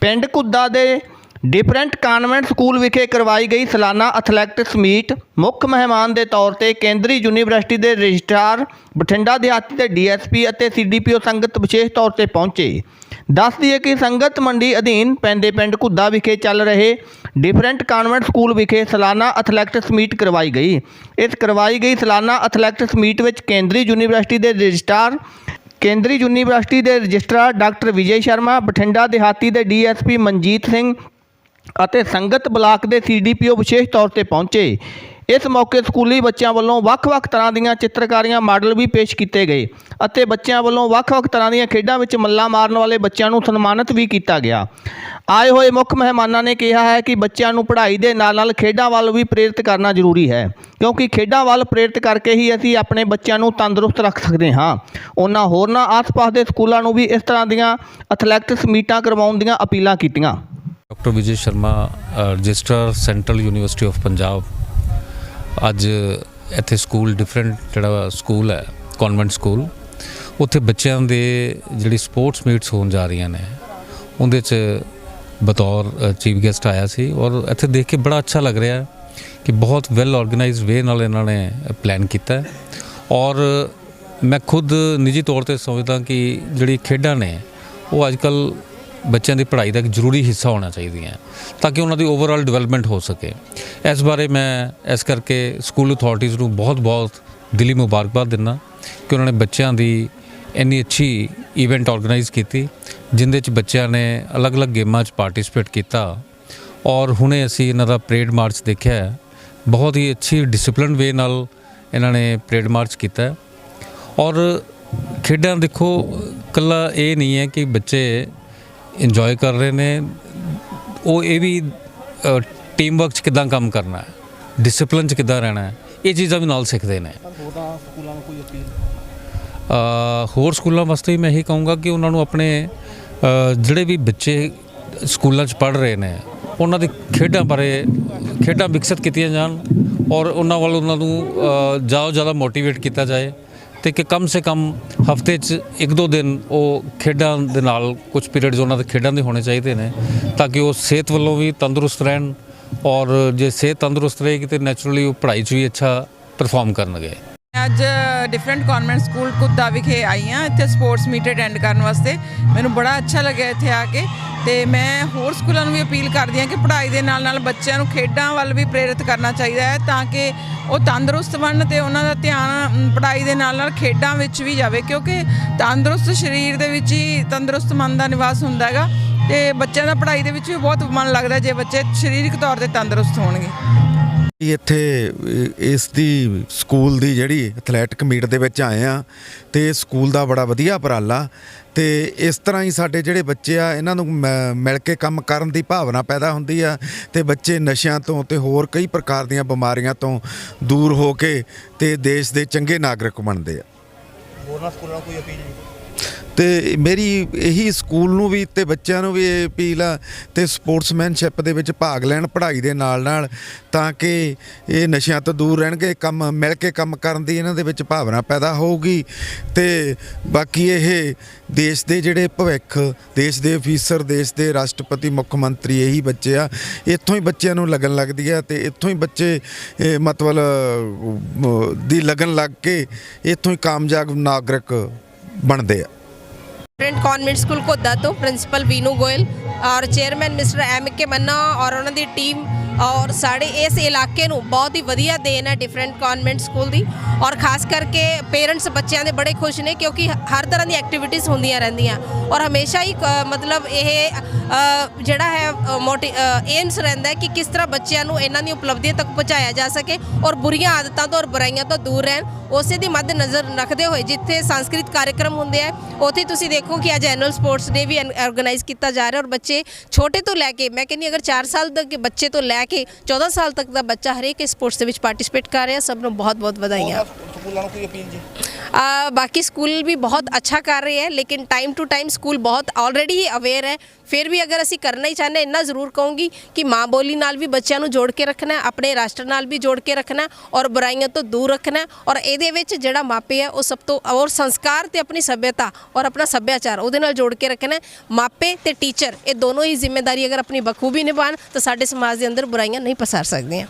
ਪਿੰਡ ਕੁੱਦਾ ਦੇ different convent school ਵਿਖੇ ਕਰਵਾਈ ਗਈ ਸਾਲਾਨਾ ਐਥਲੈਟਿਕਸ ਮੀਟ ਮੁੱਖ ਮਹਿਮਾਨ ਦੇ ਤੌਰ ਤੇ ਕੇਂਦਰੀ ਯੂਨੀਵਰਸਿਟੀ ਦੇ ਰਜਿਸਟਰਾਰ, ਬਠਿੰਡਾ ਦਿਹਾਤੀ ਦੇ ਡੀਐਸਪੀ ਅਤੇ ਸੀਡੀਪੀਓ ਸੰਗਤ ਵਿਸ਼ੇਸ਼ ਤੌਰ ਤੇ ਪਹੁੰਚੇ। ਦੱਸ ਦਈਏ ਕਿ ਸੰਗਤ ਮੰਡੀ ਅਧੀਨ ਪੈਂਦੇ ਪਿੰਡ ਘੁੱਦਾ ਵਿਖੇ ਚੱਲ ਰਹੇ ਡਿਫਰੈਂਟ ਕਾਨਵੈਂਟ ਸਕੂਲ ਵਿਖੇ ਸਾਲਾਨਾ ਐਥਲੈਟਿਕਸ ਮੀਟ ਕਰਵਾਈ ਗਈ। ਇਸ ਕਰਵਾਈ ਗਈ ਸਾਲਾਨਾ ਐਥਲੈਟਿਕਸ ਮੀਟ ਵਿੱਚ ਕੇਂਦਰੀ ਯੂਨੀਵਰਸਿਟੀ ਦੇ ਰਜਿਸਟਰਾਰ ਕੇਂਦਰੀ ਯੂਨੀਵਰਸਿਟੀ ਦੇ ਰਜਿਸਟਰਾਰ ਡਾਕਟਰ ਵਿਜੇ ਸ਼ਰਮਾ, ਬਠਿੰਡਾ ਦਿਹਾਤੀ ਦੇ ਡੀਐਸਪੀ ਮਨਜੀਤ ਸਿੰਘ ਅਤੇ ਸੰਗਤ ਬਲਾਕ ਦੇ ਸੀਡੀਪੀਓ ਵਿਸ਼ੇਸ਼ ਤੌਰ ਤੇ ਪਹੁੰਚੇ। ਇਸ ਮੌਕੇ ਸਕੂਲੀ ਬੱਚਿਆਂ ਵੱਲੋਂ ਵੱਖ-ਵੱਖ ਤਰ੍ਹਾਂ ਦੀਆਂ ਚਿੱਤਰਕਾਰੀਆਂ ਮਾਡਲ ਵੀ ਪੇਸ਼ ਕੀਤੇ ਗਏ ਅਤੇ ਬੱਚਿਆਂ ਵੱਲੋਂ ਵੱਖ-ਵੱਖ ਤਰ੍ਹਾਂ ਦੀਆਂ ਖੇਡਾਂ ਵਿੱਚ ਮੱਲਾਂ ਮਾਰਨ ਵਾਲੇ ਬੱਚਿਆਂ ਨੂੰ ਸਨਮਾਨਿਤ ਵੀ ਕੀਤਾ ਗਿਆ। ਆਏ ਹੋਏ ਮੁੱਖ ਮਹਿਮਾਨਾਂ ਨੇ ਕਿਹਾ ਹੈ ਕਿ ਬੱਚਿਆਂ ਨੂੰ ਪੜ੍ਹਾਈ ਦੇ ਨਾਲ-ਨਾਲ ਖੇਡਾਂ ਵੱਲ ਵੀ ਪ੍ਰੇਰਿਤ ਕਰਨਾ ਜ਼ਰੂਰੀ ਹੈ, ਕਿਉਂਕਿ ਖੇਡਾਂ ਵੱਲ ਪ੍ਰੇਰਿਤ ਕਰਕੇ ਹੀ ਅਸੀਂ ਆਪਣੇ ਬੱਚਿਆਂ ਨੂੰ ਤੰਦਰੁਸਤ ਰੱਖ ਸਕਦੇ ਹਾਂ। ਉਹਨਾਂ ਹੋਰਨਾਂ ਆਸ-ਪਾਸ ਦੇ ਸਕੂਲਾਂ ਨੂੰ ਵੀ ਇਸ ਤਰ੍ਹਾਂ ਦੀਆਂ ਐਥਲੈਟਿਕਸ ਮੀਟਾਂ ਕਰਵਾਉਣ ਦੀਆਂ ਅਪੀਲਾਂ ਕੀਤੀਆਂ। Doctor Vijay Sharma register central university of Punjab. ਅੱਜ ਇੱਥੇ ਸਕੂਲ ਡਿਫਰੈਂਟ ਜਿਹੜਾ ਸਕੂਲ ਹੈ, ਕਨਵੈਂਟ ਸਕੂਲ, ਉੱਥੇ ਬੱਚਿਆਂ ਦੇ ਜਿਹੜੀ ਸਪੋਰਟਸ ਮੀਟਸ ਹੋਣ ਜਾ ਰਹੀਆਂ ਨੇ, ਉਹਦੇ 'ਚ ਬਤੌਰ ਚੀਫ ਗੈਸਟ ਆਇਆ ਸੀ ਔਰ ਇੱਥੇ ਦੇਖ ਕੇ ਬੜਾ ਅੱਛਾ ਲੱਗ ਰਿਹਾ ਕਿ ਬਹੁਤ ਵੈਲ ਆਰਗੇਨਾਈਜ਼ਡ ਵੇ ਨਾਲ ਇਹਨਾਂ ਨੇ ਪਲਾਨ ਕੀਤਾ ਔਰ ਮੈਂ ਖੁਦ ਨਿੱਜੀ ਤੌਰ ਤੇ ਸਮਝਦਾ ਕਿ ਜਿਹੜੀ ਖੇਡਾਂ ਨੇ ਉਹ ਅੱਜਕੱਲ ਬੱਚਿਆਂ ਦੀ ਪੜ੍ਹਾਈ ਦਾ ਇੱਕ ਜ਼ਰੂਰੀ ਹਿੱਸਾ ਹੋਣਾ ਚਾਹੀਦੀਆਂ ਤਾਂ ਕਿ ਉਹਨਾਂ ਦੀ ਓਵਰਆਲ ਡਿਵੈਲਪਮੈਂਟ ਹੋ ਸਕੇ ਇਸ ਬਾਰੇ ਮੈਂ ਇਸ ਕਰਕੇ ਸਕੂਲ ਅਥਾਰਟੀਜ਼ ਨੂੰ ਬਹੁਤ-ਬਹੁਤ ਦਿਲੀ ਮੁਬਾਰਕਬਾਦ ਦਿੰਦਾ ਕਿ ਉਹਨਾਂ ਨੇ ਬੱਚਿਆਂ ਦੀ ਇੰਨੀ ਅੱਛੀ ਇਵੈਂਟ ਆਰਗੇਨਾਈਜ਼ ਕੀਤੀ ਜਿੰਦੇ ਚ ਬੱਚਿਆਂ ਨੇ ਅਲੱਗ-ਅਲੱਗ ਗੇਮਾਂ 'ਚ ਪਾਰਟਿਸਿਪੇਟ ਕੀਤਾ ਔਰ ਹੁਣੇ ਅਸੀਂ ਇਹਨਾਂ ਦਾ ਪਰੇਡ ਮਾਰਚ ਦੇਖਿਆ ਬਹੁਤ ਹੀ ਅੱਛੀ ਡਿਸਪਲਿਨ ਵੇ ਨਾਲ ਇਹਨਾਂ ਨੇ ਪਰੇਡ ਮਾਰਚ ਕੀਤਾ ਔਰ ਖੇਡਾਂ ਦੇਖੋ ਕੱਲਾ ਇਹ ਨਹੀਂ ਹੈ ਕਿ ਬੱਚੇ ਇੰਜੋਏ ਕਰ ਰਹੇ ਨੇ। ਉਹ ਇਹ ਵੀ ਟੀਮ ਵਰਕ 'ਚ ਕਿਦਾਂ ਕੰਮ ਕਰਨਾ ਹੈ ਡਿਸਪਲਿਨ 'ਚ ਕਿਦਾਂ ਰਹਿਣਾ ਹੈ ਇਹ ਚੀਜ਼ਾਂ ਵੀ ਨਾਲ ਸਿੱਖਦੇ ਨੇ। ਅ, ਹੋਰ ਸਕੂਲਾਂ ਵਾਸਤੇ ਮੈਂ ਇਹੀ ਕਹੂੰਗਾ ਕਿ ਉਹਨਾਂ ਨੂੰ ਆਪਣੇ ਜਿਹੜੇ ਵੀ ਬੱਚੇ ਸਕੂਲਾਂ 'ਚ ਪੜ੍ਹ ਰਹੇ ਨੇ ਉਹਨਾਂ ਦੀ ਖੇਡਾਂ ਬਾਰੇ ਖੇਡਾਂ ਵਿਕਸਿਤ ਕੀਤੀਆਂ ਜਾਣ ਔਰ ਉਹਨਾਂ ਵੱਲ ਉਹਨਾਂ ਨੂੰ ਅ, ਜ਼ਿਆਦਾ ਜ਼ਿਆਦਾ ਮੋਟੀਵੇਟ ਕੀਤਾ ਜਾਏ ਤੇ ਕਿ ਕਮ ਸੇ ਕਮ ਹਫ਼ਤੇ 'ਚ ਇੱਕ ਦੋ ਦਿਨ ਉਹ ਖੇਡਾਂ ਦੇ ਨਾਲ ਕੁਝ ਪੀਰੀਅਡਸ ਉਹਨਾਂ ਦੇ ਖੇਡਾਂ ਦੇ ਹੋਣੇ ਚਾਹੀਦੇ ਨੇ ਤਾਂ ਕਿ ਉਹ ਸਿਹਤ ਵੱਲੋਂ ਵੀ ਤੰਦਰੁਸਤ ਰਹਿਣ ਔਰ ਜੇ ਸਿਹਤ ਤੰਦਰੁਸਤ ਰਹੇਗੀ ਤੇ ਨੈਚੁਰਲੀ ਉਹ ਪੜ੍ਹਾਈ 'ਚ ਵੀ ਅੱਛਾ ਪਰਫਾਰਮ ਕਰਨਗੇ। ਅੱਜ ਡਿਫਰੈਂਟ ਕਨਵੈਂਟ ਸਕੂਲ ਕੁੱਦਾ ਵਿਖੇ ਆਈ ਹਾਂ ਇੱਥੇ ਸਪੋਰਟਸ ਮੀਟ ਅਟੈਂਡ ਕਰਨ ਵਾਸਤੇ। ਮੈਨੂੰ ਬੜਾ ਅੱਛਾ ਲੱਗਿਆ ਇੱਥੇ ਆ ਕੇ। ਤੇ ਮੈਂ ਹੋਰ ਸਕੂਲਾਂ ਨੂੰ ਵੀ ਅਪੀਲ ਕਰਦੀ ਹਾਂ ਕਿ ਪੜ੍ਹਾਈ ਦੇ ਨਾਲ ਨਾਲ ਬੱਚਿਆਂ ਨੂੰ ਖੇਡਾਂ ਵੱਲ ਵੀ ਪ੍ਰੇਰਿਤ ਕਰਨਾ ਚਾਹੀਦਾ ਹੈ ਤਾਂ ਕਿ ਉਹ ਤੰਦਰੁਸਤ ਬਣਨ ਤੇ ਉਹਨਾਂ ਦਾ ਧਿਆਨ ਪੜ੍ਹਾਈ ਦੇ ਨਾਲ ਨਾਲ ਖੇਡਾਂ ਵਿੱਚ ਵੀ ਜਾਵੇ। ਕਿਉਂਕਿ ਤੰਦਰੁਸਤ ਸਰੀਰ ਦੇ ਵਿੱਚ ਹੀ ਤੰਦਰੁਸਤ ਮਨ ਦਾ ਨਿਵਾਸ ਹੁੰਦਾ ਹੈਗਾ ਤੇ ਬੱਚਿਆਂ ਦਾ ਪੜ੍ਹਾਈ ਦੇ ਵਿੱਚ ਵੀ ਬਹੁਤ ਮਨ ਲੱਗਦਾ ਜੇ ਬੱਚੇ ਸਰੀਰਕ ਤੌਰ ਤੇ ਤੰਦਰੁਸਤ ਹੋਣਗੇ। ਇੱਥੇ ਇਸ ਦੀ ਸਕੂਲ ਦੀ ਜਿਹੜੀ ਐਥਲੈਟਿਕ ਮੀਟ ਦੇ ਵਿੱਚ ਆਏ ਆ ਤੇ ਸਕੂਲ ਦਾ ਬੜਾ ਵਧੀਆ ਉਪਰਾਲਾ। ਤੇ ਇਸ ਤਰ੍ਹਾਂ ਹੀ ਸਾਡੇ ਜਿਹੜੇ ਬੱਚੇ ਆ, ਇਹਨਾਂ ਨੂੰ ਮ- ਮਿਲ ਕੇ ਕੰਮ ਕਰਨ ਦੀ ਭਾਵਨਾ ਪੈਦਾ ਹੁੰਦੀ ਆ ਤੇ ਬੱਚੇ ਨਸ਼ਿਆਂ ਤੋਂ ਤੇ ਹੋਰ ਕਈ ਪ੍ਰਕਾਰ ਦੀਆਂ ਬਿਮਾਰੀਆਂ ਤੋਂ ਦੂਰ ਹੋ ਕੇ ਤੇ ਦੇਸ਼ ਦੇ ਚੰਗੇ ਨਾਗਰਿਕ ਬਣਦੇ ਆ। ਤੇ ਮੇਰੀ ਇਹੀ ਸਕੂਲ ਨੂੰ ਵੀ ਤੇ ਬੱਚਿਆਂ ਨੂੰ ਵੀ ਇਹ ਅਪੀਲ ਆ ਤੇ ਸਪੋਰਟਸਮੈਨਸ਼ਿਪ ਦੇ ਵਿੱਚ ਭਾਗ ਲੈਣ, ਪੜ੍ਹਾਈ ਦੇ ਨਾਲ ਨਾਲ ਤਾਂ ਕਿ ਇਹ ਨਸ਼ਿਆਂ ਤੋਂ ਦੂਰ ਰਹਿਣਗੇ, ਕੰਮ ਮਿਲ ਕੇ ਕੰਮ ਕਰਨ ਦੀ ਇਹਨਾਂ ਦੇ ਵਿੱਚ ਭਾਵਨਾ ਪੈਦਾ ਹੋਊਗੀ ਤੇ ਬਾਕੀ ਇਹ ਦੇਸ਼ ਦੇ ਜਿਹੜੇ ਭਵਿੱਖ, ਦੇਸ਼ ਦੇ ਅਫੀਸਰ, ਦੇਸ਼ ਦੇ ਰਾਸ਼ਟਰਪਤੀ, ਮੁੱਖ ਮੰਤਰੀ ਇਹੀ ਬੱਚੇ ਆ, ਇੱਥੋਂ ਹੀ ਬੱਚਿਆਂ ਨੂੰ ਲੱਗਣ ਲੱਗਦੀ ਆ ਤੇ ਇੱਥੋਂ ਹੀ ਬੱਚੇ ਮਤਲਬ ਦੀ ਲੱਗਣ ਲੱਗ ਕੇ ਇੱਥੋਂ ਹੀ ਕਾਮਯਾਬ ਨਾਗਰਿਕ ਬਣਦੇ ਆ। ਡਿਫਰੈਂਟ ਕਨਵੈਂਟ ਸਕੂਲ ਘੋਦਾ ਤੋਂ ਪ੍ਰਿੰਸੀਪਲ ਵੀਨੂ ਗੋਇਲ ਔਰ chairman mister M K Manna ਔਰ ਉਹਨਾਂ ਦੀ ਟੀਮ ਔਰ ਸਾਡੇ ਇਸ ਇਲਾਕੇ ਨੂੰ ਬਹੁਤ ਹੀ ਵਧੀਆ ਦੇਣ ਹੈ ਡਿਫਰੈਂਟ ਕਨਵੈਂਟ ਸਕੂਲ ਦੀ। ਔਰ ਖਾਸ ਕਰਕੇ ਪੇਰੈਂਟਸ ਬੱਚਿਆਂ ਦੇ ਬੜੇ ਖੁਸ਼ ਨੇ ਕਿਉਂਕਿ ਹਰ ਤਰ੍ਹਾਂ ਦੀ ਐਕਟੀਵਿਟੀਜ਼ ਹੁੰਦੀਆਂ ਰਹਿੰਦੀਆਂ। ਔਰ ਹਮੇਸ਼ਾ ਹੀ ਕ- ਮਤਲਬ ਇਹ ਜਿਹੜਾ ਹੈ ਏਮਸ ਰਹਿੰਦਾ ਕਿ ਕਿਸ ਤਰ੍ਹਾਂ ਬੱਚਿਆਂ ਨੂੰ ਇਹਨਾਂ ਦੀ ਉਪਲਬਧੀਆਂ ਤੱਕ ਪਹੁੰਚਾਇਆ ਜਾ ਸਕੇ ਔਰ ਬੁਰੀਆਂ ਆਦਤਾਂ ਤੋਂ ਔਰ ਬੁਰਾਈਆਂ ਤੋਂ ਦੂਰ ਰਹਿਣ। ਉਸੇ ਦੀ ਮੱਦ ਨਜ਼ਰ ਰੱਖਦੇ ਹੋਏ ਜਿੱਥੇ ਸੰਸਕ੍ਰਿਤ ਕਾਰਜਕ੍ਰਮ ਹੁੰਦੇ ਆ, ਉੱਥੇ ਤੁਸੀਂ ਦੇਖੋ ਕਿ ਅੱਜ ਐਨੂਅਲ ਸਪੋਰਟਸ ਡੇ ਵੀ ਆਰਗੇਨਾਈਜ਼ ਕੀਤਾ ਜਾ ਰਿਹਾ ਔਰ ਬੱਚੇ ਛੋਟੇ ਤੋਂ ਲੈ ਕੇ, ਮੈਂ ਕਹਿੰਦੀ ਅਗਰ 4 ਸਾਲ ਦੇ ਬੱਚੇ ਤੋਂ ਲੈ ਕੇ 14 ਸਾਲ ਤੱਕ ਦਾ ਬੱਚਾ ਹਰੇਕ ਸਪੋਰਟਸ ਦੇ ਵਿੱਚ ਪਾਰਟਿਸਿਪੇਟ ਕਰ ਰਿਹਾ, ਸਭ ਨੂੰ ਬਹੁਤ ਬਹੁਤ ਵਧਾਈਆਂ ਸਕੂਲਾਂ ਨੂੰ ਕੋਈ ਅਪੀਲ ਜੀ? ਅ, ਬਾਕੀ ਸਕੂਲ ਵੀ ਬਹੁਤ ਅੱਛਾ ਕਰ ਰਹੇ ਹੈ ਲੇਕਿਨ ਟਾਈਮ ਟੂ ਟਾਈਮ ਸਕੂਲ ਬਹੁਤ ਆਲਰੇਡੀ ਹੀ ਅਵੇਅਰ ਹੈ ਫਿਰ ਵੀ ਅਗਰ ਅਸੀਂ ਕਰਨਾ ਹੀ ਚਾਹੁੰਦੇ ਇੰਨਾ ਜ਼ਰੂਰ ਕਹੂੰਗੀ ਕਿ ਮਾਂ ਬੋਲੀ ਨਾਲ ਵੀ ਬੱਚਿਆਂ ਨੂੰ ਜੋੜ ਕੇ ਰੱਖਣਾ ਆਪਣੇ ਰਾਸ਼ਟਰ ਨਾਲ ਵੀ ਜੋੜ ਕੇ ਰੱਖਣਾ ਔਰ ਬੁਰਾਈਆਂ ਤੋਂ ਦੂਰ ਰੱਖਣਾ ਔਰ ਇਹਦੇ ਵਿੱਚ ਜਿਹੜਾ ਮਾਪੇ ਹੈ ਉਹ ਸਭ ਤੋਂ ਔਰ ਸੰਸਕਾਰ ਤੇ ਆਪਣੀ ਸੱਭਿਅਤਾ ਔਰ ਆਪਣਾ ਸੱਭਿਆਚਾਰ ਉਹਦੇ ਨਾਲ ਜੋੜ ਕੇ ਰੱਖਣਾ ਮਾਪੇ ਤੇ ਟੀਚਰ ਇਹ ਦੋਨੋਂ ਹੀ ਜ਼ਿੰਮੇਵਾਰੀ ਅਗਰ ਆਪਣੀ ਬਖੂਬੀ ਨਿਭਾਉਣ ਤਾਂ ਸਾਡੇ ਸਮਾਜ ਦੇ ਅੰਦਰ ਬੁਰਾਈਆਂ ਨਹੀਂ ਪਸਾਰ ਸਕਦੀਆਂ